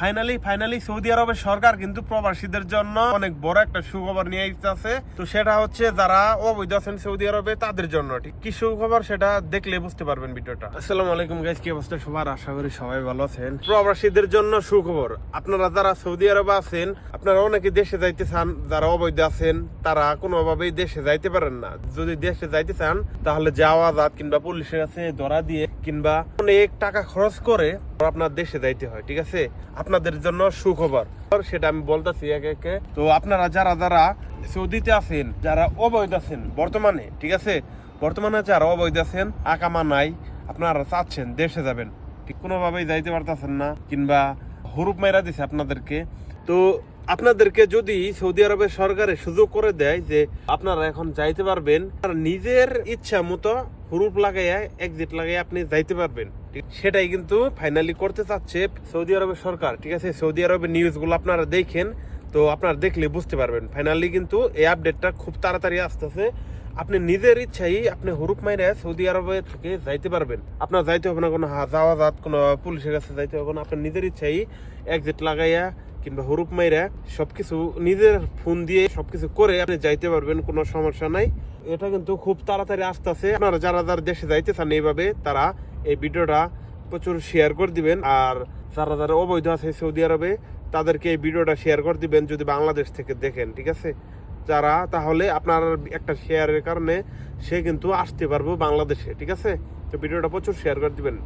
Finally finally Saudi আরবের সরকার কিন্তু প্রবাসীদের জন্য অনেক বড় একটা সুখবর নিয়ে আসছে তো সেটা হচ্ছে যারা অবৈধ আছেন সৌদি আরবে তাদের জন্য। ঠিক কি সুখবর সেটা দেখলে বুঝতে পারবেন ভিডিওটা। আসসালামু আলাইকুম গাইস কি অবস্থা সবার? আশা করি সবাই ভালো আছেন। প্রবাসীদের জন্য সুখবর। আপনারা যারা সৌদি আরবে আছেন আপনারা অনেকে দেশে যাইতে চান যারা অবৈধ আছেন তারা কোনোভাবেই দেশে যাইতে পারেন না। যদি দেশে যাইতে চান তাহলে যাওয়া যাত কিংবা পুলিশের কাছে ধরা দিয়ে কিংবা অনেক টাকা খরচ করে আপনার দেশে যাইতে হয়, ঠিক আছে? আপনাদের জন্য সুখবর। সেটা আমি বলতেছি একে একে। তো আপনারা যারা যারা সৌদিতে আছেন, যারা অবৈধ আছেন বর্তমানে, ঠিক আছে? বর্তমানে যারা অবৈধ আছেন, আকামা নাই, আপনারা চাচ্ছেন দেশে যাবেন। ঠিক কোনোভাবেই যাইতে পারতেছেন না, কিংবা হরুপ মেরা দিছে আপনাদেরকে। তো আপনাদেরকে যদি সৌদি আরবের সরকারে সুযোগ করে দেয় যে আপনারা এখন যাইতে পারবেন, আর নিজের ইচ্ছা মতো হুরুপ লাগাইয়া এক্সিট লাগাইয়া আপনি যাইতে পারবেন। সেটাই কিন্তু ফাইনালি করতে চাচ্ছে সৌদি আরবের সরকার, ঠিক আছে? সৌদি আরবের নিউজগুলো আপনারা দেখেন, তো আপনারা দেখলে বুঝতে পারবেন। ফাইনালি কিন্তু এই আপডেটটা খুব তাড়াতাড়ি আসতেছে। আপনি নিজের ইচ্ছাই আপনি হুরুপ মাইরে সৌদি আরবে থেকে যাইতে পারবেন। আপনার যাইতে হবে না কোনো যাওয়া যাত কোনো পুলিশের কাছে যাইতে হবে না। আপনার নিজের ইচ্ছাই এক্সিট লাগাইয়া কিংবা হুরুপ মাইরা সবকিছু নিজের ফোন দিয়ে সবকিছু করে আপনি যাইতে পারবেন, কোনো সমস্যা নাই। এটা কিন্তু খুব তাড়াতাড়ি আসতেছে আপনারা যারা যারা দেশে যাইতে চান এইভাবে, তারা এই ভিডিওটা প্রচুর শেয়ার করে দিবেন। আর যারা যারা অবৈধ আছে সৌদি আরবে, তাদেরকে এই ভিডিওটা শেয়ার করে দিবেন যদি বাংলাদেশ থেকে দেখেন, ঠিক আছে? যারা, তাহলে আপনার একটা শেয়ারের কারণে সে কিন্তু আসতে পারব বাংলাদেশে, ঠিক আছে? তো ভিডিওটা প্রচুর শেয়ার করে দিবেন।